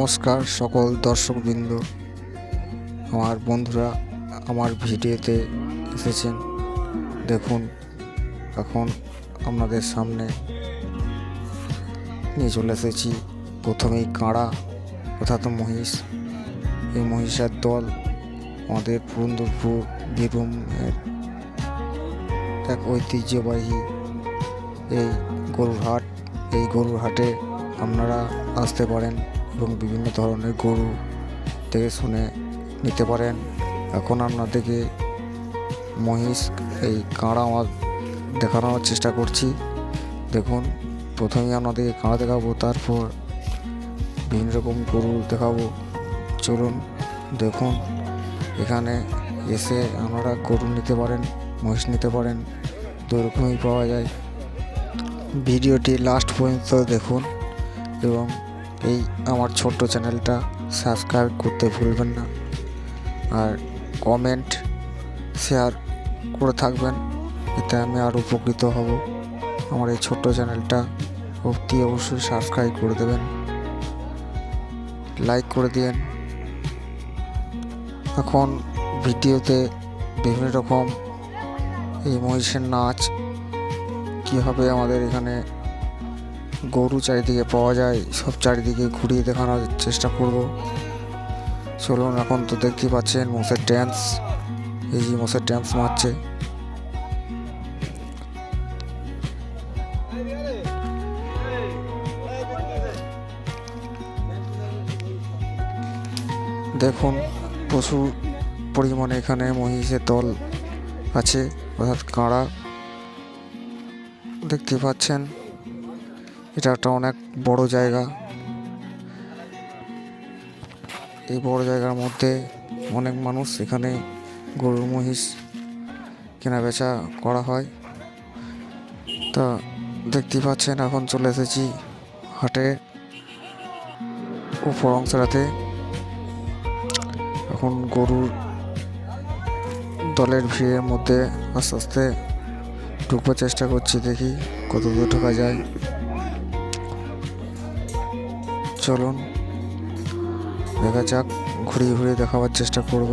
নমস্কার সকল দর্শকবৃন্দ। আমার বন্ধুরা আমার ভিডিওতে এসেছেন। দেখুন, এখন আপনাদের সামনে নিয়ে চলে এসেছি। প্রথমেই কাঁড়া, অর্থাৎ মহিষ। এই মহিষের দল আমাদের পুরন্দরপুর বীরভূমের এক ঐতিহ্যবাহী এই গরুর হাট। এই গরুর হাটে আপনারা আসতে পারেন। এবং বিভিন্ন ধরনের গরু থেকে শুনে নিতে পারেন। এখন আপনাদেরকে মহিষ, এই কাঁড়া আমার দেখানোর চেষ্টা করছি। দেখুন প্রথমে আপনাদেরকে কাঁড়া দেখাবো, তারপর বিভিন্ন রকম গরু দেখাবো। চলুন, দেখুন, এখানে এসে আপনারা গরু নিতে পারেন, মহিষ নিতে পারেন। দু পাওয়া যায়। ভিডিওটি লাস্ট পর্যন্ত দেখুন এবং এই আমার ছোট্ট চ্যানেলটা সাবস্ক্রাইব করতে ভুলবেন না। আর কমেন্ট শেয়ার করে থাকবেন। এতে আমি আরও উপকৃত হব। আমার এই ছোট্ট চ্যানেলটা অতি অবশ্যই সাবস্ক্রাইব করে দেবেন। লাইক করে দিন এখন ভিডিওতে বিভিন্ন রকম এই মহিষের নাচ, কীভাবে আমাদের এখানে গরু চারিদিকে পাওয়া যায়, সব চারিদিকে ঘুরিয়ে দেখানোর চেষ্টা করব। চলুন, এখন তো দেখতেই পাচ্ছেন মোষের ড্যান্স এই যে মোষের ড্যান্স মারছে। দেখুন, প্রচুর পরিমাণে এখানে মহিষের দল আছে, অর্থাৎ কাঁড়া। দেখতে পাচ্ছেন এটা একটা অনেক বড় জায়গা। এই বড় জায়গার মধ্যে অনেক মানুষ এখানে গরু মহিষ কেনা বেচা করা হয়। তা দেখতে পাচ্ছেন, এখন চলে এসেছি হাটে, উপর অংশটাতে। এখন গরুর দলের ভিড়ের মধ্যে আস্তে আস্তে ঢুকবার চেষ্টা করছি দেখি কত দূর ঢোকা যায়। চলুন। দেখা যাক, ঘুরিয়ে ঘুরিয়ে দেখাবার চেষ্টা করব।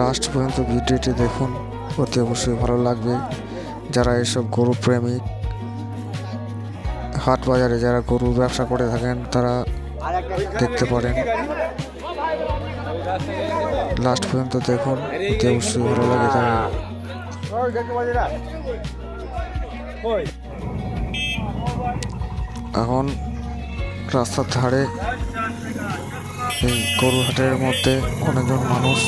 লাস্ট পর্যন্ত ভিডিওটি দেখুন। অতি অবশ্যই ভালো লাগবে। যারা এসব গরু প্রেমিক হাট বাজারে যারা গরুর ব্যবসা করে থাকেন, তারা দেখতে পারেন। লাস্ট পর্যন্ত দেখুন অতি অবশ্যই ভালো লাগে এখন রাস্তার ধারে এই গরু হাটের মধ্যে অনেকজন মানুষ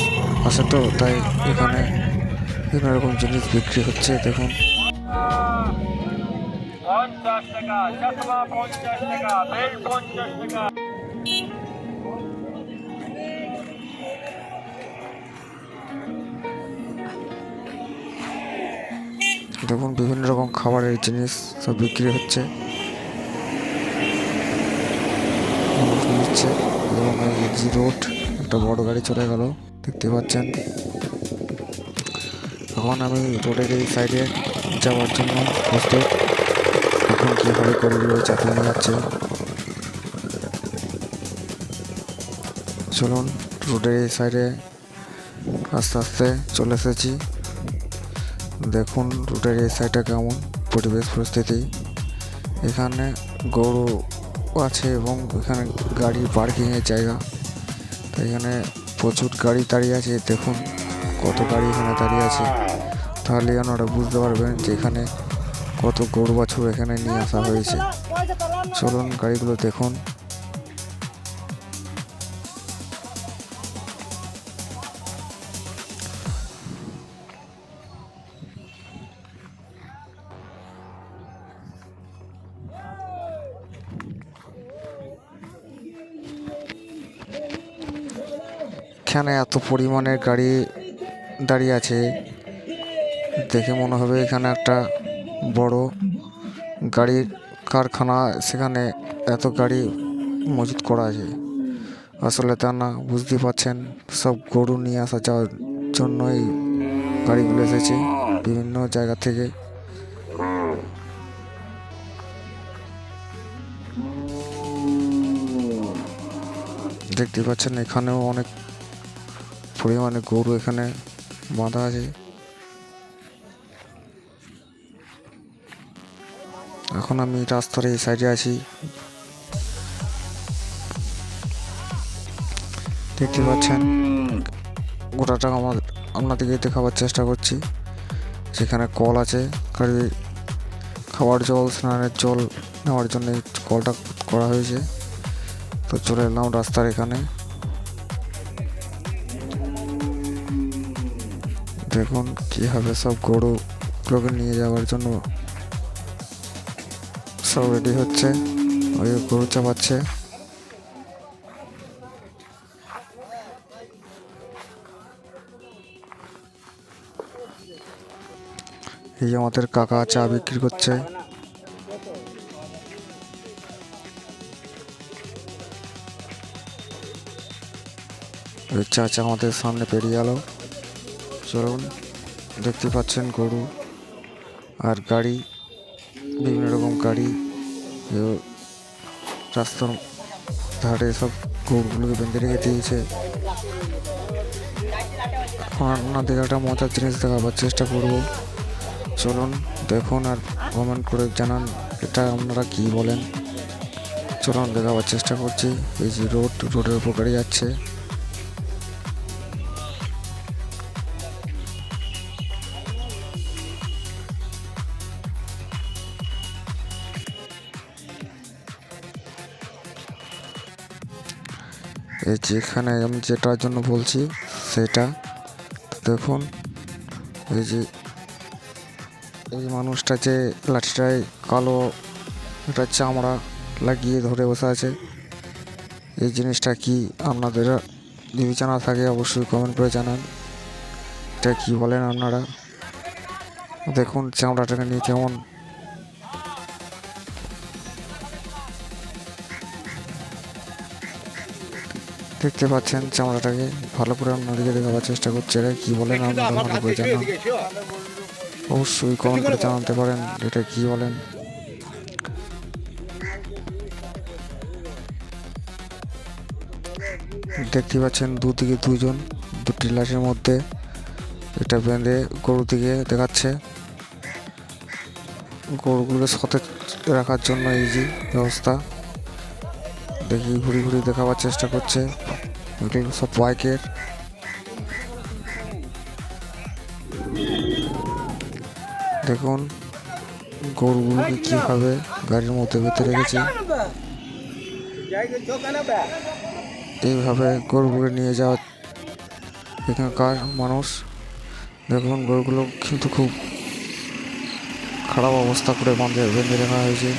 আছে তো, তাই এখানে বিভিন্ন রকম জিনিস বিক্রি হচ্ছে, দেখুন। পঞ্চাশ টাকা পঞ্চাশ টাকা। দেখুন বিভিন্ন রকম খাবারের জিনিস সব বিক্রি হচ্ছে। এবং এই রোড, একটা বড় গাড়ি চলে গেল, দেখতে পাচ্ছেন। এখন আমি রোডের এই সাইডে যাওয়ার জন্য প্রস্তুত। এখন কীভাবে গরুগুলো চাপিয়ে নিয়ে যাচ্ছে। চলুন, রোডের এই সাইডে আস্তে আস্তে চলে এসেছি। দেখুন রোডের এই সাইডটা কেমন, পরিবেশ পরিস্থিতি। এখানে গরু আছে এবং এখানে গাড়ি পার্কিংয়ের জায়গা। তো এখানে প্রচুর গাড়ি দাঁড়িয়ে আছে, দেখুন কত গাড়ি এখানে দাঁড়িয়ে আছে। তাহলে আপনারা বুঝতে পারবেন যে এখানে কত গরু বাছুর এখানে নিয়ে আসা হয়েছে। চলুন গাড়িগুলো দেখুন। এখানে এত পরিমাণের গাড়ি দাঁড়িয়ে আছে। দেখে মনে হবে এখানে একটা বড় গাড়ির কারখানা, সেখানে এত গাড়ি মজুত করা আছে। আসলে তা না বুঝতে পারছেন, সব গরু নিয়ে আসা যাওয়ার জন্যই গাড়িগুলো এসেছে বিভিন্ন জায়গা থেকে। দেখতে পাচ্ছেন এখানেও অনেক পরিমাণে গরু এখানে বাঁধা আছে। এখন আমি রাস্তার এই সাইডে আছি। দেখতে পাচ্ছেন, গোটাটা আমার আপনাদেরকে দেখাবার চেষ্টা করছি। সেখানে কল আছে গাড়ি খাবার জল, স্নানের জল নেওয়ার জন্য কলটা করা হয়েছে। তো চলে এলাম রাস্তার এখানে। দেখুন কীভাবে সব গরুগুলোকে নিয়ে যাওয়ার জন্য সব রেডি হচ্ছে। ওই গরু চাপাচ্ছে। এই আমাদের কাকা চা বিক্রি করছে। ওই চাচা আমাদের সামনে পেরিয়ে গেল চলুন, দেখতে পাচ্ছেন গরু আর গাড়ি, বিভিন্ন রকম গাড়ি রাস্তার ধারে সব গরুগুলোকে বেঁধে রেখে দিয়েছে। আপনাদের একটা মজার জিনিস দেখাবার চেষ্টা করব। চলুন, দেখুন আর কমেন্ট করে জানান, এটা আপনারা কি বলেন? চলুন, দেখাবার চেষ্টা করছি। এই যে রোড, রোডের উপর গাড়ি যাচ্ছে। যেখানে আমি যেটার জন্য বলছি, সেটা। দেখুন, এই যে এই মানুষটা যে লাঠিটায় কালো, একটা চামড়া লাগিয়ে ধরে বসে আছে, এই জিনিসটা কি আপনাদের বিবেচনা থাকে অবশ্যই কমেন্ট করে জানান। এটা কি বলেন আপনারা? দেখুন, চামড়াটাকে নিয়ে কেমন দেখতে পাচ্ছেন চামড়াটাকে ভালো করে আপনাদেরকে দেখাবার চেষ্টা করছে এটা কি বলেন আপনারা ভালো করে জানান অবশ্যই কমেন্ট করে জানাতে পারেন এটা কি বলেন। দেখতে পাচ্ছেন দুদিকে দুজন দুটি লাশের মধ্যে এটা বেঁধে গরু দিকে দেখাচ্ছে। গরুগুলো সতেজ রাখার জন্য যে ব্যবস্থা। দেখি ঘুরি ঘুরি দেখাবার চেষ্টা করছে। সব বাইকের দেখুন, গরুগুলোকে কীভাবে গাড়ির মধ্যে ভেতরে রেখেছি। এইভাবে গরুগুলো নিয়ে যাওয়া এখানকার মানুষ। দেখুন, গরুগুলো কিন্তু খুব খারাপ অবস্থা করে বাঁধে, বেঁধে রাখা হয়েছে।